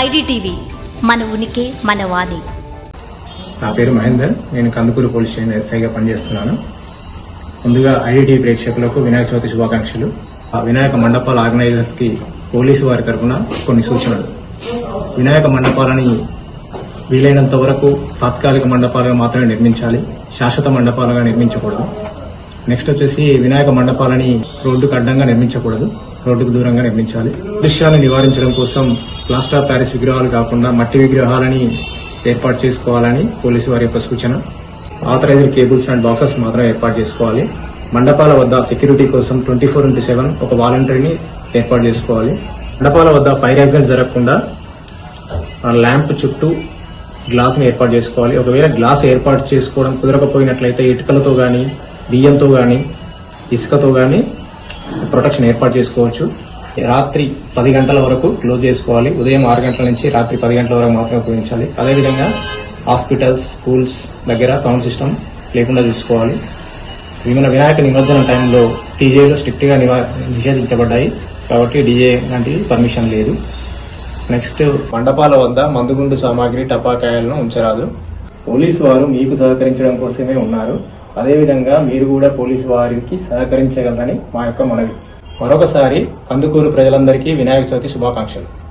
IDTV మన ఉనికి మన వాణి. నా పేరు మహేందర్. నేను కందుకూరు పోలీస్ స్టేషన్ ఎస్ఐగా పనిచేస్తున్నాను. ముందుగా ఐడిటి ప్రేక్షకులకు వినాయక చవితి శుభాకాంక్షలు. ఆ వినాయక మండపాల ఆర్గనైజర్స్కి పోలీసు వారి తరఫున కొన్ని సూచనలు. వినాయక మండపాలని వీలైనంత వరకు తాత్కాలిక మండపాలుగా మాత్రమే నిర్మించాలి. శాశ్వత మండపాలుగా నిర్మించకూడదు. నెక్స్ట్ వచ్చేసి వినాయక మండపాలని రోడ్డుకు అడ్డంగా నిర్మించకూడదు. రోడ్డుకు దూరంగా నిర్మించాలి. దృశ్యాలను నివారించడం కోసం ప్లాస్టర్ ఆఫ్ ప్యారిస్ విగ్రహాలు కాకుండా మట్టి విగ్రహాలని ఏర్పాటు చేసుకోవాలని పోలీసు వారి యొక్క సూచన. ఆథరైజ్డ్ కేబుల్స్ అండ్ బాక్సెస్ మాత్రం ఏర్పాటు చేసుకోవాలి. మండపాల వద్ద సెక్యూరిటీ కోసం ట్వంటీ ఫోర్ ఇంటూ సెవెన్ ఒక వాలంటీర్ని ఏర్పాటు చేసుకోవాలి. మండపాల వద్ద ఫైర్ యాక్సిడెంట్ జరగకుండా ల్యాంప్ చుట్టూ గ్లాస్ని ఏర్పాటు చేసుకోవాలి. ఒకవేళ గ్లాస్ ఏర్పాటు చేసుకోవడం కుదరకపోయినట్లయితే ఇటుకలతో కానీ బియ్యంతో కానీ ఇసుకతో కానీ ప్రొటెక్షన్ ఏర్పాటు చేసుకోవచ్చు. రాత్రి పది గంటల వరకు క్లోజ్ చేసుకోవాలి. ఉదయం ఆరు గంటల నుంచి రాత్రి పది గంటల వరకు మాత్రమే ఉపయోగించాలి. అదేవిధంగా హాస్పిటల్స్ స్కూల్స్ దగ్గర సౌండ్ సిస్టమ్ లేకుండా చూసుకోవాలి. విమన వినాయక నిమజ్జనం టైంలో టీజేలు స్ట్రిక్ట్గా నివా- నిషేధించబడ్డాయి. కాబట్టి డీజే లాంటి పర్మిషన్ లేదు. నెక్స్ట్ మండపాల వద్ద మందుగుండు సామాగ్రి టపాకాయలను ఉంచరాదు. పోలీసు వారు మీకు సహకరించడం కోసమే ఉన్నారు. అదేవిధంగా మీరు కూడా పోలీసు వారికి సహకరించగలరని మా యొక్క మనవి. మరొకసారి కందుకూరు ప్రజలందరికీ వినాయక చవితి శుభాకాంక్షలు.